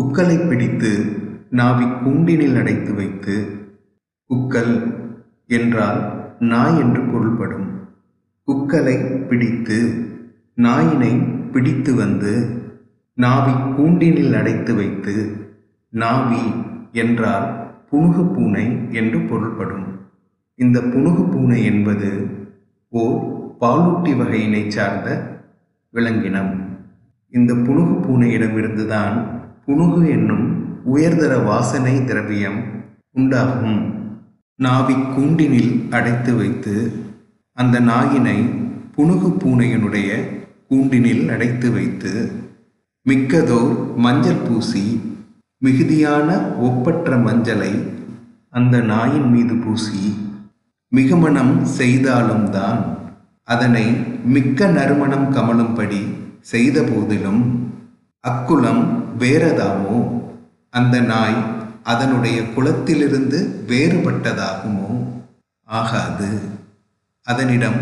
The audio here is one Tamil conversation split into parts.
குக்கலை பிடித்து நாவி கூண்டினில் அடைத்து வைத்து குக்கல் என்றால் நாய் என்று பொருள்படும். குக்கலை பிடித்து நாயினை பிடித்து வந்து நாவி கூண்டினில் அடைத்து வைத்து நாவி என்றால் புனுகு பூனை என்று பொருள்படும். இந்த புனுகு பூனை என்பது ஓர் பாலூட்டி வகையினைச் சார்ந்த விலங்கினம். இந்த புனுகு பூனையிடமிருந்துதான் புணுகு என்னும் உயர்தர வாசனை திரவியம் உண்டாகும். நாவி கூண்டினில் அடைத்து வைத்து அந்த நாயினை புணுகு பூனையினுடைய கூண்டினில் அடைத்து வைத்து மிக்கதோர் மஞ்சள் பூசி மிகுதியான ஒப்பற்ற மஞ்சளை அந்த நாயின் மீது பூசி மிகமணம் செய்தாலும் தான் அதனை மிக்க நறுமணம் கமலும்படி செய்த போதிலும் அக்குலம் வேறதாமோ? அந்த நாய் அதனுடைய குலத்திலிருந்து வேறுபட்டதாகுமோ? ஆகாது. அதனிடம்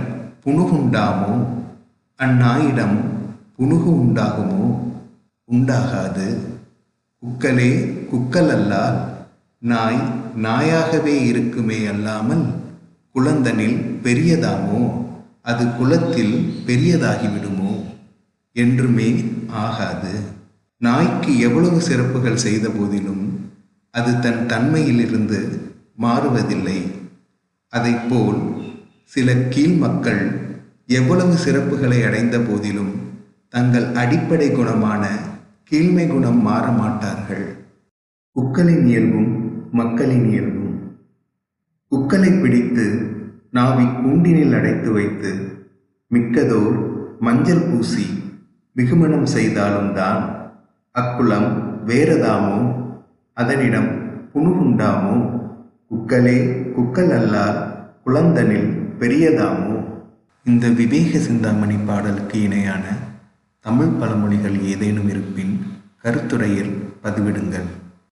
புணுகுண்டாமோ? அந்நாயிடம் புணுகு உண்டாகுமோ? உண்டாகாது. குக்கலே குக்கல் அல்லால் நாய் நாயாகவே இருக்குமே அல்லாமல் குழந்தனில் பெரியதாமோ? அது குலத்தில் பெரியதாகிவிடுமோ? என்றுமே ஆகாது. நாய்க்கு எவ்வளவு சிறப்புகள் செய்த போதிலும் அது தன் தன்மையிலிருந்து மாறுவதில்லை. அதைப்போல் சில கீழ் மக்கள் எவ்வளவு சிறப்புகளை அடைந்த போதிலும் தங்கள் அடிப்படை குணமான கீழ்மை குணம் மாற மாட்டார்கள். குக்கலின் இயல்பும் மக்களின் இயல்பும். குக்களை பிடித்து நாவி கூண்டினில் அடைத்து வைத்து மிக்கதோர் மஞ்சள் பூசி மிகுமணம் செய்தாலும் தான் அக்குலம் வேறதாமோ? அதனிடம் புணுகுண்டாமோ? குக்கலே குக்கல் அல்லார் குளந்தனில் பெரியதாமோ? இந்த விவேக சிந்தாமணி பாடலுக்கு இணையான தமிழ் பழமொழிகள் ஏதேனும் இருப்பின் கருத்துரையில் பதிவிடுங்கள்.